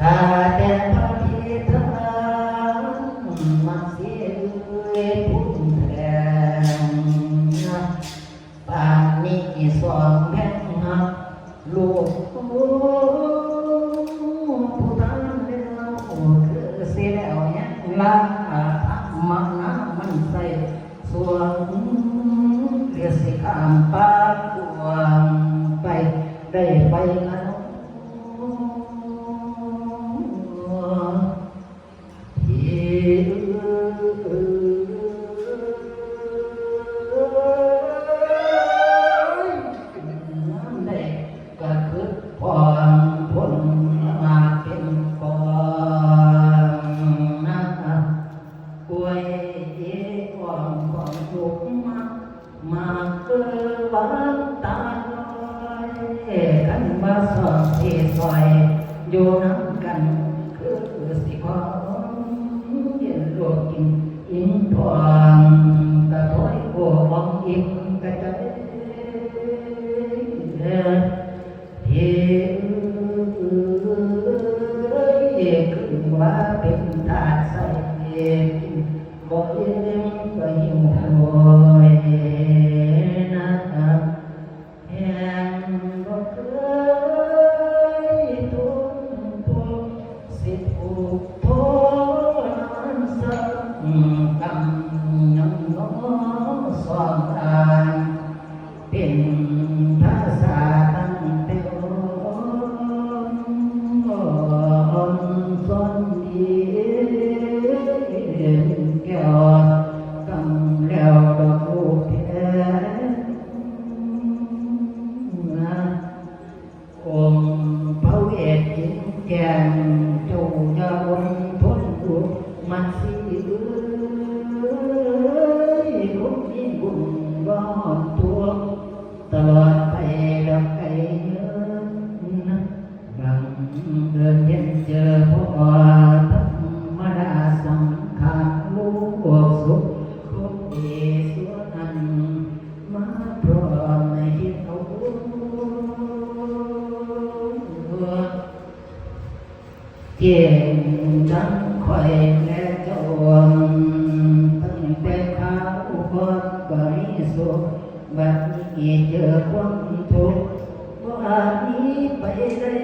ข้าแต่พระพิธามมาเสียด้วยพุ่นแรงปานนี้สองแผ่หักลูกผู้ทำแล้วคือเสียแล้วเนี่ยละธรรมะนะมันใส่ส่วนเรียกสิข้ามปากวางไปได้ไป วยเอ๋ความความทุกข์มามาเกิดวันตายกันมาสอนที่ซอยอยู่น้ำกันคือสิพอเย็นโลกกินอินพอ บ่เย็นก็หิวโหยนะ องค์พระเวทยินแกนจงยาวน เจียงจังคอยและจวนตั้งแต่ข้าวคนก็มีสุขบัดนี้เจอความทุกข์ว่านี้ไปได้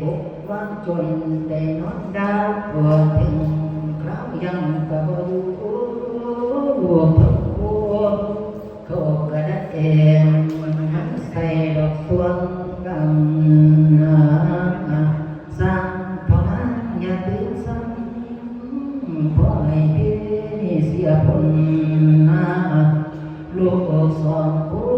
บุกวางจนได้นอนดาวพอถึงคราวยังก็บ่อยู่รวมทั้งปวเขาก็ได้เองหันใส่ดอกสวงกัน ส